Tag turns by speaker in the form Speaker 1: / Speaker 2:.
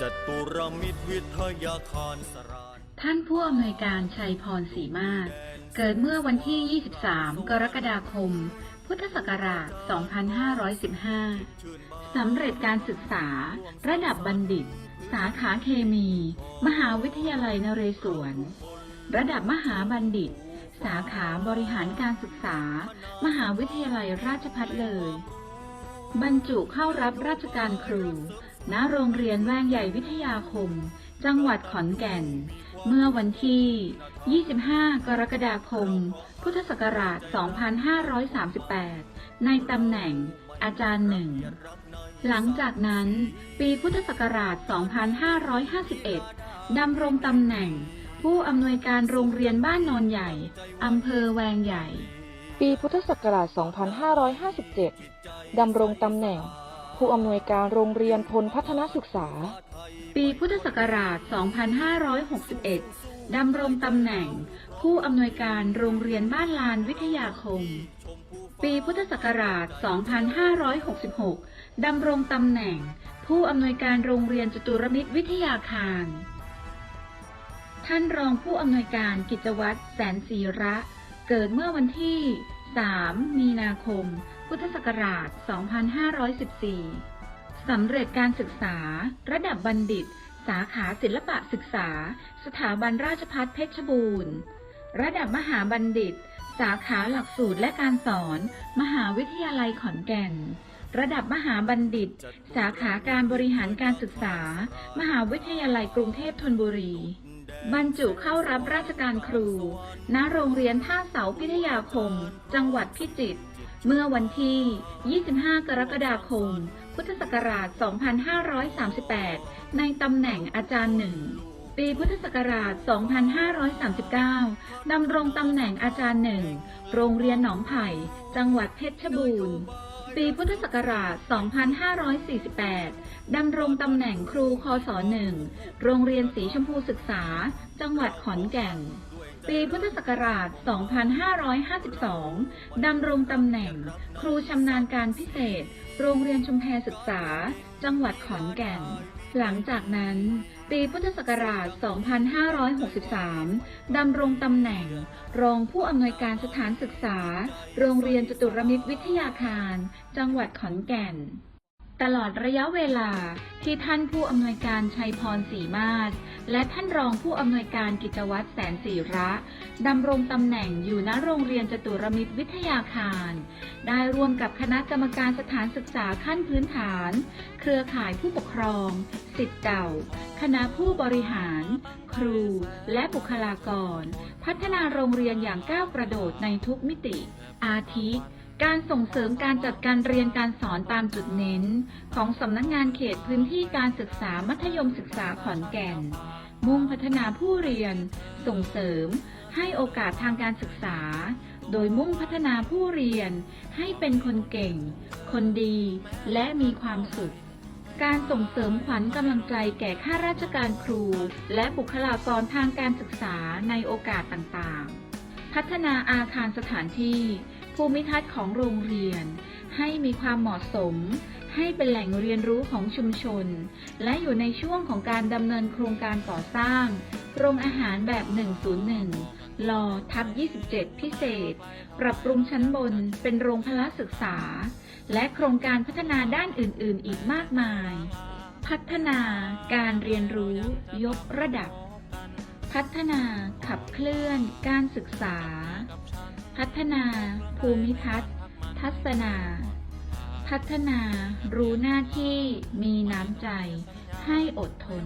Speaker 1: จตุรมิตรวิทยาคารสราน
Speaker 2: ท่านผู้อำนวยการชัยพรศรีมาศเกิดเมื่อวันที่ 23 กรกฎาคม พุทธศักราช 2515 สำเร็จการศึกษา ระดับบัณฑิต สาขาเคมี มหาวิทยาลัยนเรศวร ระดับมหาบัณฑิต สาขาบริหารการศึกษา มหาวิทยาลัยราชภัฏเลย บรรจุเข้ารับราชการครู ณโรงเรียนแวงใหญ่วิทยาคม จังหวัดขอนแก่น เมื่อวันที่ 25 กรกฎาคม พุทธศักราช 2538 ในตำแหน่งอาจารย์หนึ่ง หลังจากนั้น ปีพุทธศักราช 2551 ดำรงตำแหน่ง ผู้อำนวยการโรงเรียนบ้านโนนใหญ่ อำเภอแวงใหญ่
Speaker 3: ปีพุทธศักราช 2557 ดำรงตำแหน่ง ผู้อำนวยการโรงเรียนพลพัฒนศึกษา
Speaker 2: ปีพุทธศักราช 2561 ดำรงตำแหน่ง ผู้อำนวยการโรงเรียนบ้านลานวิทยาคม ปีพุทธศักราช 2566 ดำรงตำแหน่ง ผู้อำนวยการโรงเรียนจตุรมิตรวิทยาคาร ท่านรองผู้อำนวยการกิจวัตรแสนศีระ เกิดเมื่อวันที่ 3 มีนาคม พุทธศักราช 2514 สำเร็จการศึกษา ระดับบัณฑิต สาขาศิลปะศึกษา สถาบันราชภัฏเพชรบูรณ์ ระดับมหาบัณฑิต สาขาหลักสูตรและการสอน มหาวิทยาลัยขอนแก่น ระดับมหาบัณฑิต สาขาการบริหารการศึกษา มหาวิทยาลัยกรุงเทพธนบุรีบรรจุเข้ารับราชการครู ณ โรงเรียนท่าเสาพิทยาคม จังหวัดพิจิตร เมื่อวันที่ 25 กรกฎาคม พุทธศักราช 2538 ในตำแหน่งอาจารย์หนึ่ง ปีพุทธศักราช 2539 ดำรงตำแหน่งอาจารย์หนึ่ง โรงเรียนหนองไผ่ จังหวัดเพชรบูรณ์ ปีพุทธศักราช 2548 ดำรงตำแหน่งครูคศหนึ่ง โรงเรียนสีชมพูศึกษา จังหวัดขอนแก่น ปีพุทธศักราช 2552 ดำรงตำแหน่ง ครูชำนาญการพิเศษ โรงเรียนชุมแพศึกษา จังหวัดขอนแก่น หลังจากนั้น ปีพุทธศักราช 2563 ดำรงตำแหน่ง รองผู้อำนวยการสถานศึกษา โรงเรียนจตุรมิตรวิทยาคาร จังหวัดขอนแก่น ตลอดระยะเวลาที่ท่านผู้อำนวยการชัยพรศรีมาศและท่านรองผู้อำนวยการกิจวัตรแสนศรีระดำรงตำแหน่งอยู่ณโรงเรียนจตุรมิตรวิทยาคาร ได้ร่วมกับคณะกรรมการสถานศึกษาขั้นพื้นฐาน เครือข่ายผู้ปกครองสิทธิ์เก่า คณะผู้บริหาร ครู และบุคลากร พัฒนาโรงเรียนอย่างก้าวกระโดดในทุกมิติ อาทิ การส่งเสริมการจัดการเรียนการสอนตามจุดเน้น ของสำนักงงานเขตพื้นที่การศึกษามัธยมศึกษาขอนแก่น มุ่งพัฒนาผู้เรียน ส่งเสริม ให้โอกาสทางการศึกษา โดยมุ่งพัฒนาผู้เรียน ให้เป็นคนเก่ง คนดี และมีความสุข การส่งเสริมขวัญกำลังใจแก่ข้าราชการครู และบุคลากรทางการศึกษาในโอกาสต่างๆ พัฒนาอาคารสถานที่ ภูมิทัศน์ของโรงเรียน ให้มีความเหมาะสม ให้เป็นแหล่งเรียนรู้ของชุมชน และอยู่ในช่วงของการดำเนินโครงการก่อสร้าง โรงอาหารแบบ 101 ลอทับ 27 พิเศษ ปรับปรุงชั้นบนเป็นโรงพละศึกษา และโครงการพัฒนาด้านอื่น ๆ อีกมากมาย พัฒนาการเรียนรู้ ยกระดับ พัฒนาขับเคลื่อนการศึกษา พัฒนา ภูมิทัศน์ ทัศนา พัฒนา รู้หน้าที่ มีน้ำใจ ให้อดทน